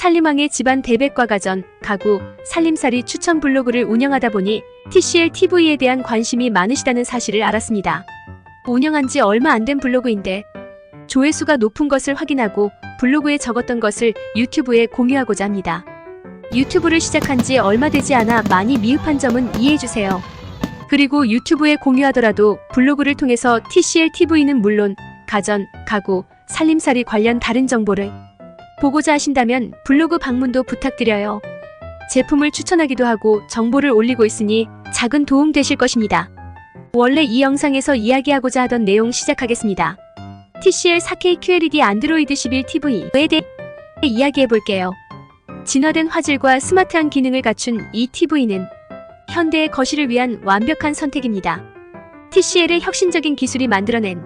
살림왕의 집안 대백과 가전, 가구, 살림살이 추천 블로그를 운영하다 보니 TCL TV에 대한 관심이 많으시다는 사실을 알았습니다. 운영한 지 얼마 안 된 블로그인데 조회수가 높은 것을 확인하고 블로그에 적었던 것을 유튜브에 공유하고자 합니다. 유튜브를 시작한 지 얼마 되지 않아 많이 미흡한 점은 이해해주세요. 그리고 유튜브에 공유하더라도 블로그를 통해서 TCL TV는 물론 가전, 가구, 살림살이 관련 다른 정보를 보고자 하신다면 블로그 방문도 부탁드려요. 제품을 추천하기도 하고 정보를 올리고 있으니 작은 도움 되실 것입니다. 원래 이 영상에서 이야기하고자 하던 내용 시작하겠습니다. TCL 4K QLED 안드로이드 11 TV에 대해 이야기해 볼게요. 진화된 화질과 스마트한 기능을 갖춘 이 TV는 현대의 거실을 위한 완벽한 선택입니다. TCL의 혁신적인 기술이 만들어낸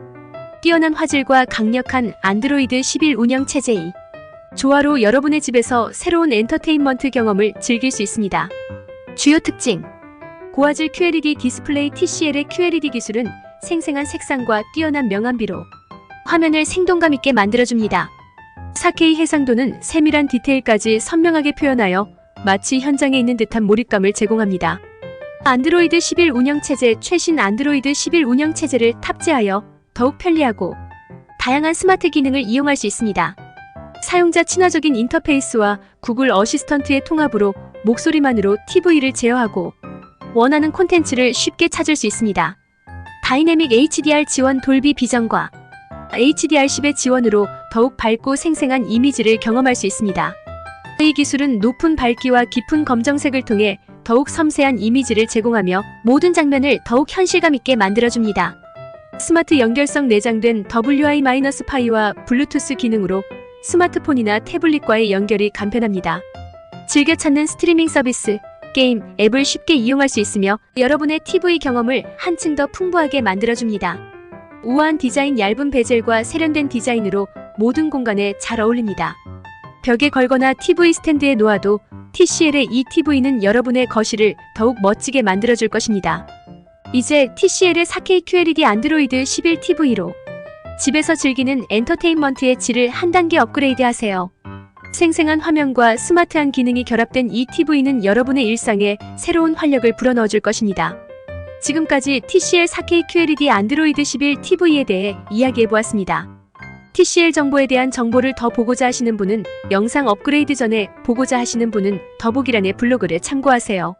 뛰어난 화질과 강력한 안드로이드 11 운영 체제이 조화로 여러분의 집에서 새로운 엔터테인먼트 경험을 즐길 수 있습니다. 주요 특징 고화질 QLED 디스플레이 TCL의 QLED 기술은 생생한 색상과 뛰어난 명암비로 화면을 생동감 있게 만들어줍니다. 4K 해상도는 세밀한 디테일까지 선명하게 표현하여 마치 현장에 있는 듯한 몰입감을 제공합니다. 안드로이드 11 운영체제 최신 안드로이드 11 운영체제를 탑재하여 더욱 편리하고 다양한 스마트 기능을 이용할 수 있습니다. 사용자 친화적인 인터페이스와 구글 어시스턴트의 통합으로 목소리만으로 TV를 제어하고 원하는 콘텐츠를 쉽게 찾을 수 있습니다. 다이내믹 HDR 지원 돌비 비전과 HDR10의 지원으로 더욱 밝고 생생한 이미지를 경험할 수 있습니다. 이 기술은 높은 밝기와 깊은 검정색을 통해 더욱 섬세한 이미지를 제공하며 모든 장면을 더욱 현실감 있게 만들어줍니다. 스마트 연결성 내장된 WI-파이와 블루투스 기능으로 스마트폰이나 태블릿과의 연결이 간편합니다. 즐겨 찾는 스트리밍 서비스, 게임, 앱을 쉽게 이용할 수 있으며 여러분의 TV 경험을 한층 더 풍부하게 만들어줍니다. 우아한 디자인 얇은 베젤과 세련된 디자인으로 모든 공간에 잘 어울립니다. 벽에 걸거나 TV 스탠드에 놓아도 TCL의 이 TV는 여러분의 거실을 더욱 멋지게 만들어줄 것입니다. 이제 TCL의 4K QLED 안드로이드 11 TV로 집에서 즐기는 엔터테인먼트의 질을 한 단계 업그레이드 하세요. 생생한 화면과 스마트한 기능이 결합된 이 TV는 여러분의 일상에 새로운 활력을 불어넣어 줄 것입니다. 지금까지 TCL 4K QLED 안드로이드 11 TV에 대해 이야기해 보았습니다. TCL 정보에 대한 정보를 더 보고자 하시는 분은 영상 업그레이드 전에 보고자 하시는 분은 더보기란의 블로그를 참고하세요.